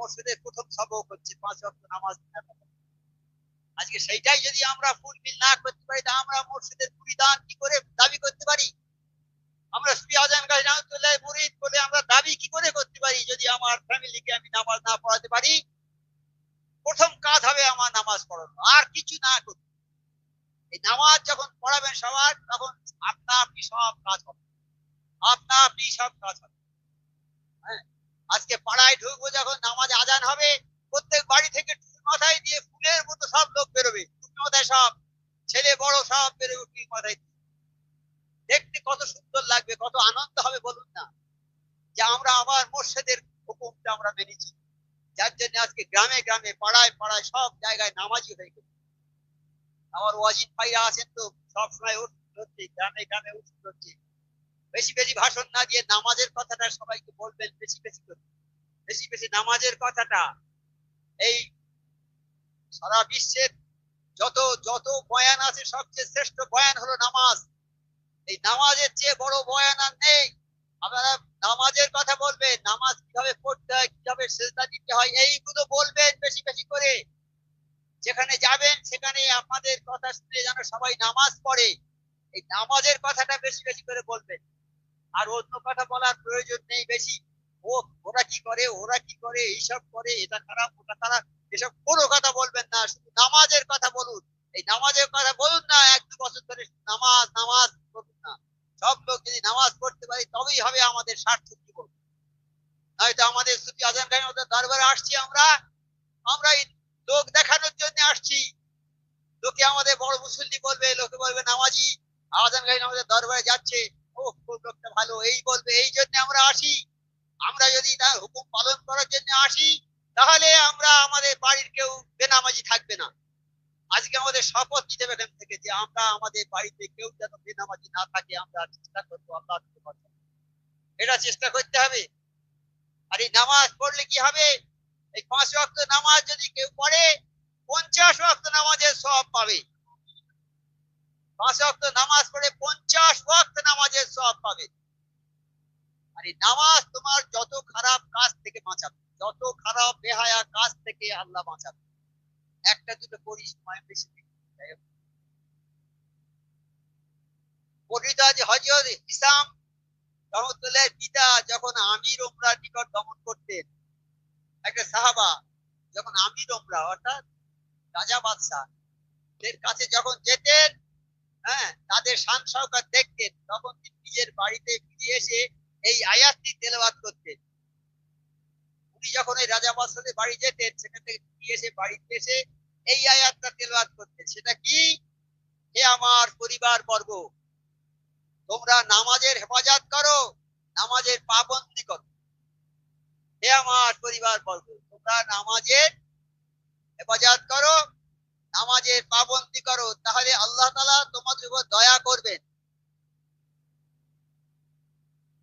মসজিদের প্রথম সবক হচ্ছে পাঁচ ওয়াক্ত নামাজ আজকে সেইটাই যদি আমরা ফুলফিল না করতে পারি, তা আমরা মসজিদের পরিদান কি করে দাবি করতে পারি? আমরা শ্রী আজান গাছ রহমতুল্লাহ মুরিদ বলে আমরা দাবি কি করে করতে পারি? যদি আমার ফ্যামিলিকে আমি নামাজ না পড়াতে পারি, প্রথম কাজ হবে আমার নামাজ পড়ানো, আর কিছু না করতে। এই নামাজ যখন পড়াবেন সবার, তখন আপনা আপনি সব কাজ হবে। আপনা আপনি সব কাজ হবে। হ্যাঁ? আজকে পাড়ায় ঢুকবো যখন নামাজ আজান হবে, প্রত্যেক বাড়ি থেকে টুপি মাথায় দিয়ে ফুলের মতো সব লোক বেরোবে। টুপি মাথায় সব, ছেলে বড় সব বেরোবে টুপি মাথায়। দেখতে কত সুন্দর লাগবে, কত আনন্দ হবে বলুন না। যে আমরা আবার মোর্শেদের হুকুমটা আমরা মেনেছি। যার জন্য আজকে গ্রামে গ্রামে, পাড়ায় পাড়ায় সব জায়গায় নামাজি হয়ে গেছে। আমার ওয়াজিন ভাইরা আছেন তো সবসময় উঠতে হচ্ছে, গ্রামে গ্রামে উঠতে হচ্ছে। বেশি বেশি ভাষণ না দিয়ে নামাজের কথাটা সবাইকে বলবেন, বেশি বেশি করে। বেশি বেশি নামাজের কথাটা এই সারা বিশ্বের যত যত বয়ান আছে, সবচেয়ে শ্রেষ্ঠ বয়ান হলো নামাজ। এই নামাজের চেয়ে বড় বয়ান আর নেই। আপনারা নামাজের কথা বলবেন, নামাজ কীভাবে পড়তে হয়, কীভাবে সেজদা দিতে হয়, এইগুলো বলবেন বেশি বেশি করে। যেখানে যাবেন, সেখানে আপনাদের কথা শুনে যেন সবাই নামাজ পড়ে। এই নামাজের কথাটা বেশি বেশি করে বলবেন। আর অন্য কথা বলার প্রয়োজন নেই বেশি। ও, ওরা কি করে? ওরা কি করে? এইসব করে? এটা খারাপ ওটা খারাপ এসব কোনো কথা বলবেন না, শুধু নামাজের কথা বলুন। এই নামাজের কথা বলুন না, এক দু বছর ধরে নামাজ নামাজ বলুন না। সব লোক যদি নামাজ পড়তে পারি, তবেই হবে আমাদের সার্থক জীবন। নয়তো আমাদের সুফি আজম খান দরবারে আসছি আমরা। আমরা এই লোক দেখানোর জন্য আসছি। লোকে আমাদের বড় মুসল্লি বলবে, লোকে বলবে, নামাজি আজান খান আমাদের দরবারে যাচ্ছে। বাড়ির কেউ বেনামাজি থাকবে না। আমাদের বাড়িতে কেউ যেন বেনামাজি না থাকে, আমরা চেষ্টা করব আল্লাহ। এটা চেষ্টা করতে হবে। আর এই নামাজ পড়লে কি হবে? এই পাঁচ ওয়াক্ত নামাজ যদি কেউ পড়ে, পঞ্চাশ ওয়াক্ত নামাজের সব পাবে। পাঁচ ওয়াক্ত নামাজ পড়ে পঞ্চাশ ওয়াক্ত নামাজের সব পাবে আর এই নামাজ তোমার যত খারাপ কাজ থেকে বাঁচাবে, যত খারাপ বেহায়া কাজ থেকে আল্লাহ বাঁচাবে একটা দুটো করি সময় বেশি হোক। হজরত হিসাম রহমতুল্লাহ পিতা যখন আমির ওমরার নিকট দমন করতেন, একটা সাহাবা যখন আমির ওমরা অর্থাৎ রাজা বাদশাহ, এর কাছে যখন যেতেন হ্যাঁ তাদের শান সহকার দেখতেন তখন তিনি নিজের বাড়িতে ফিরে এসে এই আয়াতটি তেলাওয়াত করতেন। উনি যখন এই রাজা বাদশাহের বাড়ি যেতেন, সেখান থেকে ফিরে এসে বাড়িতে এসে এই আয়াতটা তেলাওয়াত করতেন। সেটা কি? হে আমার পরিবার বর্গ তোমরা নামাজের হেফাজত করো, নামাজের পাবন্দি করো। হে আমার পরিবার বর্গ তোমরা নামাজের হেফাজত করো নামাজের পাবন্দি করো, তাহলে আল্লাহ তালা তোমাদের উপর দয়া করবেন।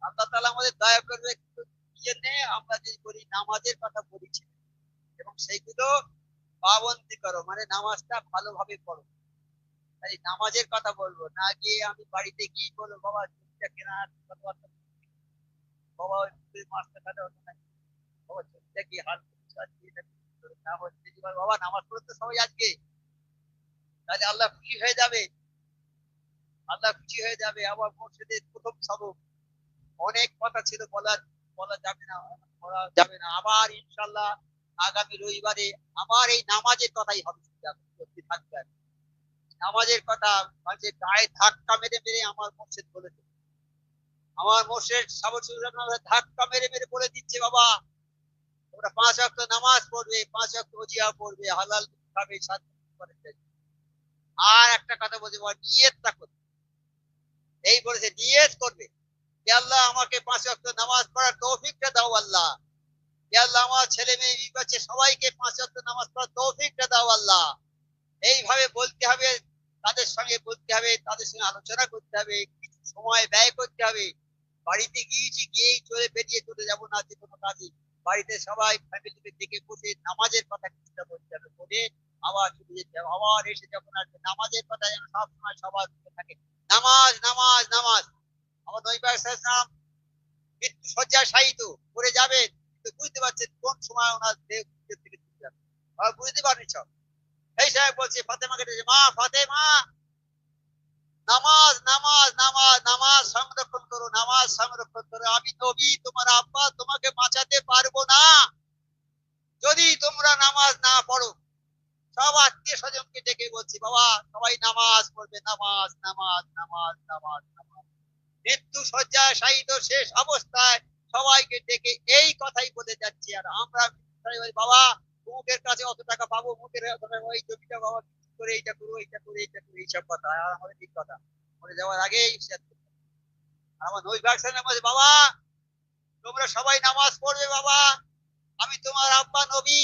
আল্লাহ তালা আমাদের দয়া করবে কি জন্যে আমরা যে করি নামাজের কথা বলেছি। এবং সেইগুলো পাবন্দি করো মানে নামাজটা ভালোভাবে পড়ো। তাই নামাজের কথা বলব, না গিয়ে আমি বাড়িতে গিয়ে বলব বাবা জমিটা কেনার কথাবার্তা বাবা ওই মাছটা কাটা হতো না বাবা জমিটা কি হাল কি বাবা, নামাজ পড়তে সবাই আজকে তাহলে আল্লাহ খুশি হয়ে যাবে। আল্লাহ খুশি হয়ে যাবে। আবার মসজিদের প্রথম সবক অনেক কথা ছিল বলার বলা যাবে না, বলা যাবে না। আবার ইনশাল্লাহ আগামী রবিবারে আবার এই নামাজের কথাই হবে। থাকবে নামাজের কথা মানে গায়ে ধাক্কা মেরে মেরে আমার মসজিদ বলেছে আমার মসজিদ ধাক্কা মেরে মেরে বলে দিচ্ছে, বাবা, তোমরা পাঁচ ওয়াক্ত নামাজ পড়বে, পাঁচ ওয়াক্ত ওজিয়া পড়বে, হালাল খাবে করে আর একটা কথা বলছে নিয়তটা করবে এই বলেছে, নিয়ত করবে। আল্লাহ আমাকে পাঁচ ওয়াক্ত নামাজ পড়ার তৌফিকটা দাও আল্লাহ। আল্লাহ আমার ছেলে মেয়ে বিবাচ্ছে সবাইকে পাঁচ ওয়াক্ত নামাজ পড়ার তৌফিকটা দাও আল্লাহ। এইভাবে বলতে হবে, তাদের সঙ্গে বলতে হবে, তাদের সঙ্গে আলোচনা করতে হবে, কিছু সময় ব্যয় করতে হবে। বাড়িতে গিয়েছি, গিয়েই চলে বেরিয়ে চলে যাব না যে কোনো কাজে। বাড়িতে সবাই ফ্যামিলিকে ডেকে বসে নামাজের কথা কিছুটা বলতে হবে, বলে আবার চলে যেতে হবে। আবার এসে যখন আসবে, নামাজের কথা যেন সব সময় সবার মুখে থাকে। নামাজ নামাজ নামাজ। আমার নৈবাস মৃত্যু শয্যায় শায়িত করে যাবেন, কিন্তু বুঝতে পারছেন কোন সময় ওনার দেহ থেকে চলে যাবে। বুঝতে পারেন এই সাহেব বলছে ফাতেমাকে মা, ফাতেমা! নামাজ নামাজ নামাজ নামাজ সংরক্ষণ করো, নামাজ সংরক্ষণ করো। আমি নবী, তোমার আব্বা, তোমাকে বাঁচাতে পারব না। যদি তোমরা নামাজ না পড়ো সব আত্মীয় স্বজনকে ডেকে বলছি, বাবা, সবাই নামাজ পড়বে, নামাজ নামাজ নামাজ নামাজ নামাজ। মৃত্যু শয্যায় শায়িত শেষ অবস্থায় সবাইকে ডেকে এই কথাই বলে যাচ্ছি। আর আমরা বাবা মুখের কাছে অত টাকা পাবো মুখের ওই জমিটা বাবা করে এইটা করব এইটা করে এইটা করে, এইসব কথা। আর আমাদের ঠিক কথা। মরে যাওয়ার। আর আমার নই ভার্সনের মধ্যে বাবা, তোমরা সবাই নামাজ পড়বে, বাবা। আমি তোমার আব্বা নবী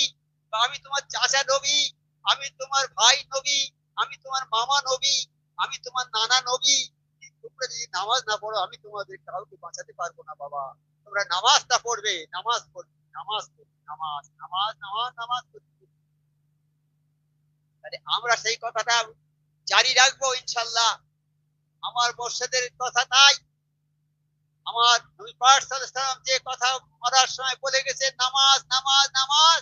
আমি তোমার চাচা নবী। আমি তোমার ভাই নবী, আমি তোমার মামা নবী, আমি তোমার নানা নবী। তোমরা যদি নামাজ না পড়ো, আমি তোমাদের কাউকে বাঁচাতে পারব না, বাবা। তোমরা নামাজটা পড়বে, নামাজ পড়বে নামাজ পড়বে, নামাজ নামাজ নামাজ নামাজ তাহলে আমরা সেই কথাটা জারি রাখব ইনশাল্লাহ আমার মোর্শেদের কথা তাই। আমার যে কথা মরার সময় বলে গেছে, নামাজ নামাজ নামাজ।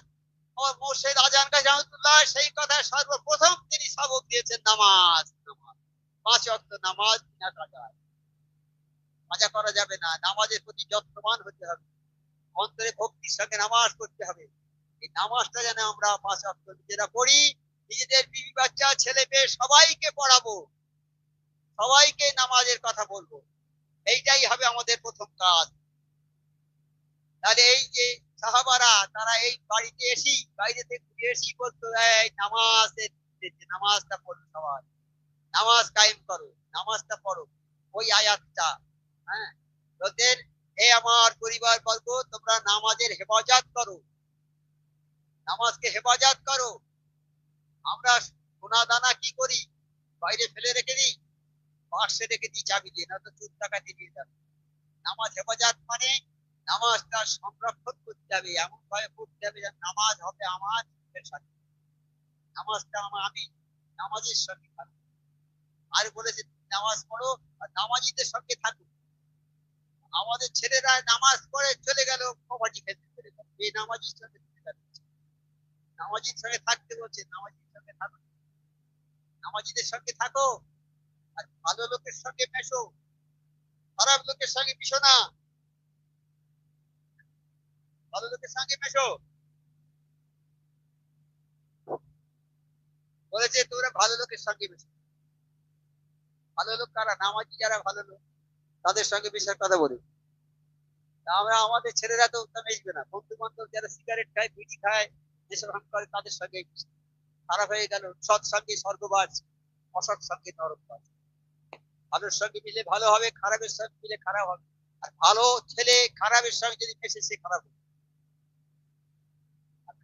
সেই কথা সর্বপ্রথম তিনি সবক দিয়েছেন, নামাজ পাঁচ অক্ট নামাজ, বিনা মজা করা যাবে না, নামাজের প্রতি যত্নবান হতে হবে। অন্তরে ভক্তির সঙ্গে নামাজ পড়তে হবে। এই নামাজটা যেন আমরা পাঁচ অক্ট নিজেরা পড়ি, নিজেদের বিবি বাচ্চা, ছেলে মেয়ে সবাইকে পড়াবো। সবাইকে নামাজের কথা বলব। এইটাই হবে আমাদের প্রথম কাজ। তাহলে এই যে সাহাবারা, তারা এই বাড়িতে এসি বাইরে থেকে এসি বলতো, এই নামাজ নামাজটা পড়ো সবাই। নামাজ কায়েম করো, নামাজটা পড়ো। ওই আয়াতটা হ্যাঁ? তোদের হে আমার পরিবার বর্গ তোমরা নামাজের হেফাজত করো। নামাজকে হেফাজত করো। আমরা সোনা দানা কি করি? বাইরে ফেলে রেখে দিই? পার্শ্বে রেখে দিই চাবি দিয়ে না তো চুর টাকাতে নিয়ে যাবে। নামাজ হেফাজত মানে নামাজটা সংরক্ষণ করতে হবে, এমন ভাবে পড়তে হবে যেন নামাজ হবে আমার সাথে। নামাজটা আমার আমি নামাজের সঙ্গে থাকব। আর বলেছে নামাজ পড়ো আর নামাজিদের সঙ্গে থাকো। আমাদের ছেলেরা নামাজ পড়ে চলে গেল, কবাডি খেলতে চলে গেল। এই নামাজির সঙ্গে নামাজির সঙ্গে থাকতে বলছে, নামাজির সঙ্গে থাকো। নামাজিদের সঙ্গে থাকো। আর ভালো লোকের সঙ্গে মেশো। খারাপ লোকের সঙ্গে মিশো না। সঙ্গে মেশো। বলেছে, তোমরা ভালো লোকের সঙ্গে মেশো। ভালো লোক কারা? নামাজি যারা ভালো লোক, তাদের সঙ্গে মেশার কথা বলি। আমরা আমাদের ছেলেরা তো মিশবে না। বন্ধু বান্ধব যারা সিগারেট খায়, বিড়ি খায়, যেসব হাম করে, তাদের সঙ্গে খারাপ হয়ে গেল, সৎ সঙ্গে স্বর্গবাস, অসৎ সঙ্গে নরকবাস। ভালোর সঙ্গে মিলে ভালো হবে, খারাপের সঙ্গে মিলে খারাপ হবে। আর ভালো ছেলে খারাপের সঙ্গে যদি মেশে, সে খারাপ হবে।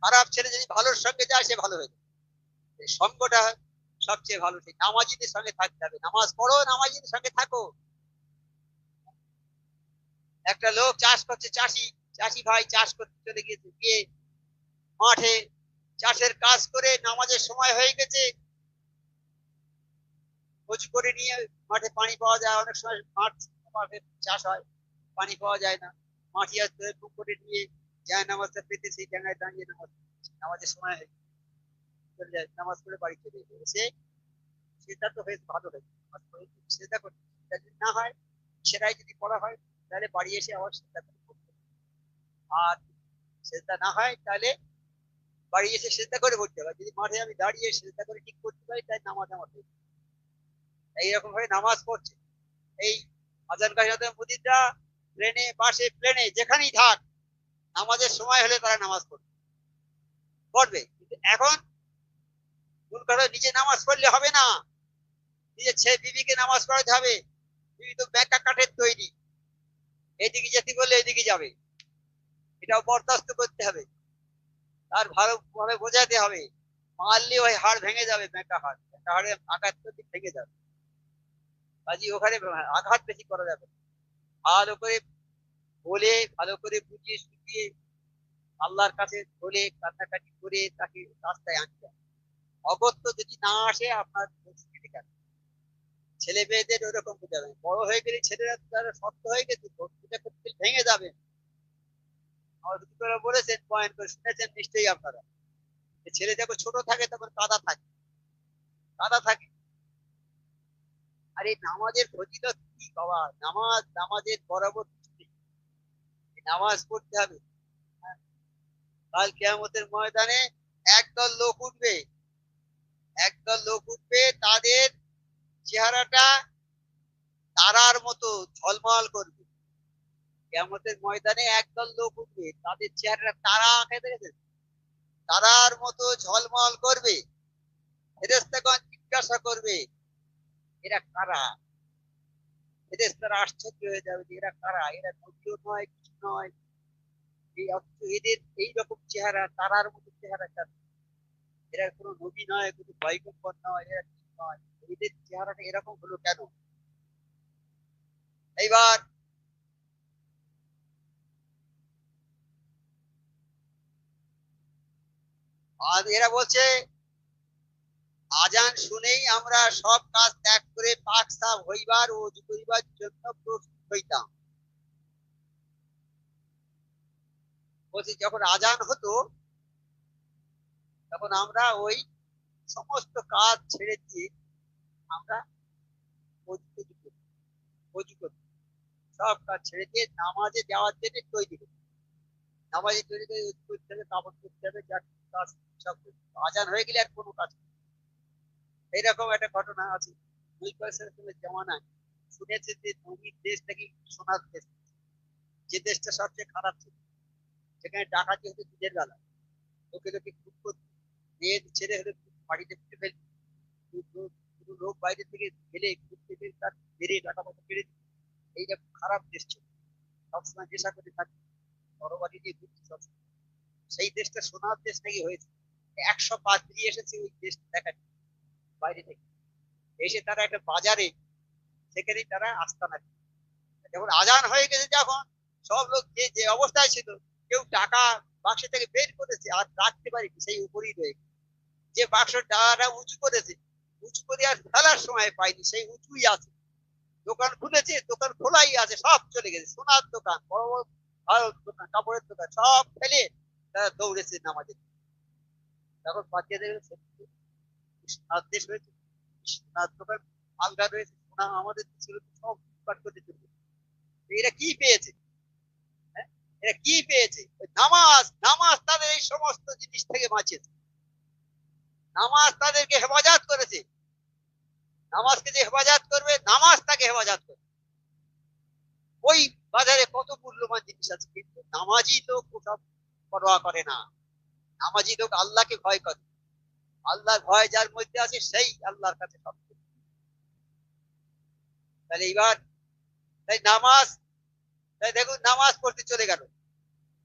খারাপ ছেলে যদি ভালোর সঙ্গে যায়, সে ভালো হয়ে যাবে। সঙ্গটা সবচেয়ে ভালো ঠিক। নামাজিদের সঙ্গে থাকতে হবে। নামাজ পড়ো, নামাজিদের সঙ্গে থাকো। একটা লোক চাষ করছে, চাষি চাষি ভাই চাষ করতে চলে গিয়েছে। গিয়ে মাঠে চাষের কাজ করে নামাজের সময় হয়ে গেছে। উঁচু করে নিয়ে মাঠে পানি পাওয়া যায়। অনেক সময় মাঠ চাষ হয়, পানি পাওয়া যায় না। মাটি বুক করে নিয়ে যায় নামাজটা পেতে সেই জায়গায় দাঁড়িয়ে নামাজ নামাজের সময় চলে যায়। নামাজ পড়ে বাড়ি চলে এসে সেটা তো হয়েছে ভালো হয়েছে নামাজ পড়ে সেটা সেটা যদি না হয়, সেটাই যদি পড়া হয়, তাহলে বাড়ি এসে আবার সেটা করে হবে। আর সেটা না হয়, তাহলে বাড়ি এসে সেটা করে পড়তে হবে যদি মাঠে আমি দাঁড়িয়ে সেটা করে ঠিক করতে পারি তাই নামাজ আমার হয়ে। এইরকম ভাবে নামাজ পড়ছে। এই আজান কাহিনী মুদিদরা প্লেনে বাসে, প্লেনে, যেখানেই থাক নামাজের সময় হলে তারা নামাজ পড়বে। পড়বে। কিন্তু এখন মূল কথা, নিজে নামাজ পড়লে হবে না। নিজের ছেলে বিবিকে নামাজ পড়াতে হবে। বিবি তো ব্যাকা কাঠের তৈরি। এদিকে যেতে বললে এদিকে যাবে। এটাও বরদাস্ত করতে হবে। তার ভালো ভাবে বোঝাতে হবে। মারলে ওই হাড় ভেঙে যাবে ব্যাকা হাড়। ব্যাকা হাড়ে আঘাত প্রতি ভেঙে যাবে। কাজে ওখানে আঘাত বেশি করা যাবে। ভালো করে বলে, ভালো করে বুঝিয়ে সুঝিয়ে আল্লাহর কাছে বলে কান্নাকাটি করে তাকে রাস্তায় আনতে হবে। অগত্য যদি না আসে, আপনার ছেলে মেয়েদের ওরকম বোঝাবেন বড় হয়ে গেলে ছেলেরা তারা শক্ত হয়ে গেছে পূজা করতে ভেঙে যাবে। হুজুর করে বলেছেন, পয়েন্ট করে শুনেছেন নিশ্চয়ই আপনারা। ছেলে যখন ছোট থাকে, তখন কাদা থাকে। কাদা থাকে। আর এই নামাজের ফজিলত কি বাবা? নামাজ, নামাজের বরাবর নামাজ পড়তে হবে। কাল কেয়ামতের ময়দানে একদল লোক উঠবে। একদল লোক উঠবে, তাদের চেহারাটা তারার মতো ঝলমল করবে। কেয়ামতের ময়দানে একদল লোক উঠবে, তাদের চেহারাটা তারা আঁকে দেখেছেন তারার মতো ঝলমল করবে। ফেরেস্তাগণ জিজ্ঞাসা করবে, এরা কারা? ফেরেস্তারা আশ্চর্য হয়ে যাবে এরা কারা? এরা নদীও নয় নয়। এই অথচ এদের এইরকম চেহারা, তারার মতো চেহারা কেন? এরা কোনো নবী নয়, কোনো পয়গম্বর নয়, এরা কিছু নয়। এদের চেহারাটা এরকম হলো কেন? এইবার আর এরা বলছে, আজান শুনেই আমরা সব কাজ ত্যাগ করে পাক সাফ হইবার ও করিবার জন্য প্রস্তুত হইতাম। বলছি যখন আজান হতো, তখন আমরা ওই সমস্ত কাজ ছেড়ে দিয়ে আমরা। সব কাজ ছেড়ে দিয়ে নামাজে যাওয়ার জন্য তৈরি হতাম। নামাজে তৈরি করে অজু করতে হবে কাপড় করতে হবে যা কাজ সব আজান হয়ে গেলে আর কোনো কাজ। এইরকম একটা ঘটনা আছে দুই পয়সার জামানায় শুনেছে যে নবীর দেশ নাকি সোনার দেশ যে দেশটা সবচেয়ে খারাপ ছিল সেখানে ডাকাতি হতো দিনের বেলা। লোকে খুন করতো মেয়ে ছেলে হলে বাড়িতে ফেলে। কোনো- কোনো লোক বাইরে থেকে গেলে খুন থেকে তার মেরে টাকা পয়সা দিত। এইরকম খারাপ দেশ ছিল সবসময় নেশা করে থাকতো বড় বাড়ি দিয়ে ঘুরতো সবসময়। সেই দেশটা সোনার দেশ নাকি হয়েছে। একশো পাত্রী এসেছে ওই দেখার জন্য, বাইরে থেকে। এসে তারা একটা বাজারে সেখানেই তারা আস্তানা। যখন আজান হয়ে গেছে যখন সব লোক যে যে অবস্থায় ছিল কেউ টাকা বাক্স থেকে বের করেছে আর রাখতে পারেনি, সেই উপরেই রয়ে যে বাক্স টাকাটা উঁচু করেছে, উঁচু করে আর ফেলার সময় পাইনি সেই উঁচুই আছে। দোকান খুলেছে, দোকান খোলাই আছে, সব চলে গেছে। সোনার দোকান, বড় বড় ভালো দোকান, কাপড়ের দোকান, সব ফেলে তারা দৌড়েছে নামাজে। তখন বাচ্চা দেখে সত্যি সোনার দেশ হয়েছে সোনার দোকান, আলগা রয়েছে, সোনা আমাদের ছিল সব চলে এরা কি পেয়েছে? এরা কি পেয়েছে? নামাজ নামাজ তাদের এই সমস্ত জিনিস থেকে বাঁচিয়েছে। নামাজ তাদেরকে হেফাজত করেছে। নামাজকে যে হেফাজত করবে, নামাজ তাকে হেফাজত করবে। ওই বাজারে কত মূল্যবান জিনিস আছে, কিন্তু নামাজি লোক ওসব পরোয়া করে না। নামাজি লোক আল্লাহকে ভয় করে। আল্লাহর ভয় যার মধ্যে আছে, সেই আল্লাহর কাছে সব। তাহলে এইবার, তাই নামাজ দেখুন, নামাজ পড়তে চলে গেল।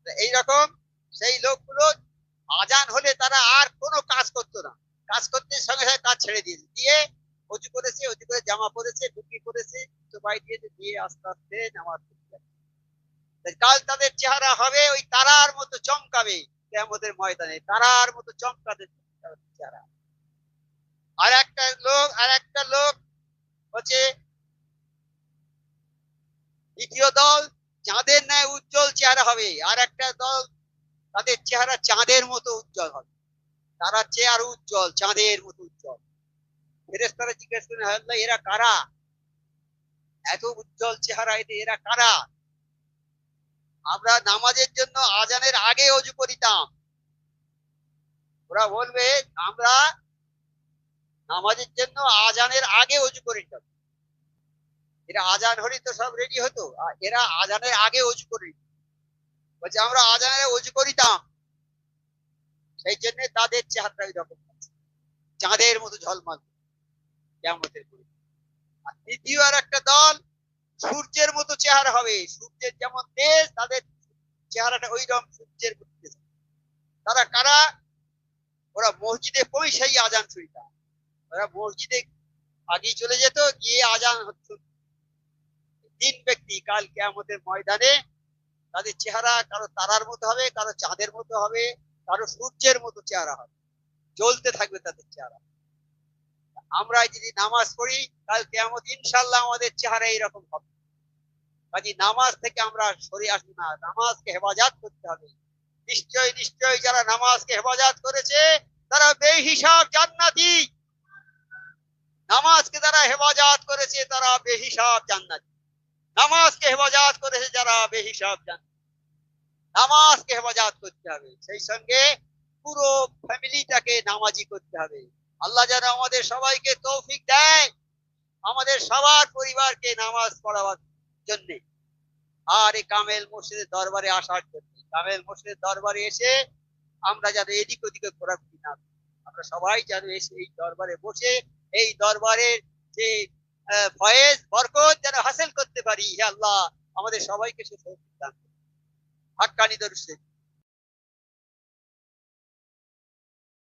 এইরকম সেই লোকগুলো আজান হলে তারা আর কোনো কাজ করতো না। কাজ করতে সঙ্গে সঙ্গে কাজ ছেড়ে দিয়েছে। দিয়ে অজু করেছে, অজু করে জামা পরেছে, টুপি করেছে তো বাই দিয়েছে দিয়ে আস্তে আস্তে নামাজ কাল তাদের চেহারা হবে ওই তারার মতো চমকাবে কেয়ামতের ময়দানে। তারার মতো চমকাবে তাদের চেহারা। আর একটা লোক, আর একটা লোক হচ্ছে দ্বিতীয় দল চাঁদের ন্যায় উজ্জ্বল চেহারা হবে, আর একটা দল তাদের চেহারা চাঁদের মতো উজ্জ্বল হবে। তারা চেয়ে আরও উজ্জ্বল, চাঁদের মতো উজ্জ্বল। ফেরেস্তারা জিজ্ঞেস করেন "হে আল্লাহ, এরা কারা? এত উজ্জ্বল চেহারা, এতে এরা কারা? আমরা নামাজের জন্য আজানের আগে অজু করিতাম। ওরা বলবে, আমরা নামাজের জন্য আজানের আগে অজু করিতাম। এরা আজান হলে তো সব রেডি হতো। এরা আজানের আগে অজু করে। বলছে, আমরা আজানের অজু করিতাম। সেই জন্য তাদের চেহারাটা ওই রকম চাঁদের মতো ঝলমল। কেমতের করে আর দ্বিতীয় আর একটা দল, সূর্যের মতো চেহারা হবে। সূর্যের যেমন তেজ, তাদের চেহারাটা ওই রকম সূর্যের। তারা কারা? ওরা মসজিদে পয়সাই আজান শুনতাম। ওরা মসজিদে আগে চলে যেত, গিয়ে আজান তিন ব্যক্তি, কাল কেয়ামতের ময়দানে তাদের চেহারা কারও তারার মতো হবে, কারও চাঁদের মতো হবে, কারও সূর্যের মতো চেহারা হবে। জ্বলতে থাকবে তাদের চেহারা। আমরা যদি নামাজ পড়ি, কাল কেয়ামত ইনশাল্লাহ আমাদের চেহারা এইরকম হবে। কাজে নামাজ থেকে আমরা সরে আসি না, নামাজকে হেফাজত করতে হবে। নিশ্চয় নিশ্চয় যারা নামাজকে হেফাজত করেছে, তারা বেহিসাব জান্নাতি। নামাজকে যারা হেফাজত করেছে, তারা বেহিসাব জান্নাতি। নামাজকে হেফাজত করেছে যারা বেহিসাব জান্নাতি নামাজকে হেফাজত করতে হবে। সেই সঙ্গে পুরো ফ্যামিলিটাকে নামাজি করতে হবে। আল্লাহ যেন আমাদের সবাইকে তৌফিক দেয়, আমাদের সবার পরিবারকে নামাজ পড়াবার জন্য। আর এই কামেল মসজিদের দরবারে আসার জন্য। কামেল মসজিদের দরবারে এসে আমরা যেন এদিক ওদিকে ঘোরাঘুরি না। আমরা সবাই যেন এসে এই দরবারে বসে, এই দরবারের যে ফয়েজ বরকত যেন হাসিল করতে পারি আল্লাহ আমাদের সবাইকে সে দান হাক্কানি দরুদ শরীফ।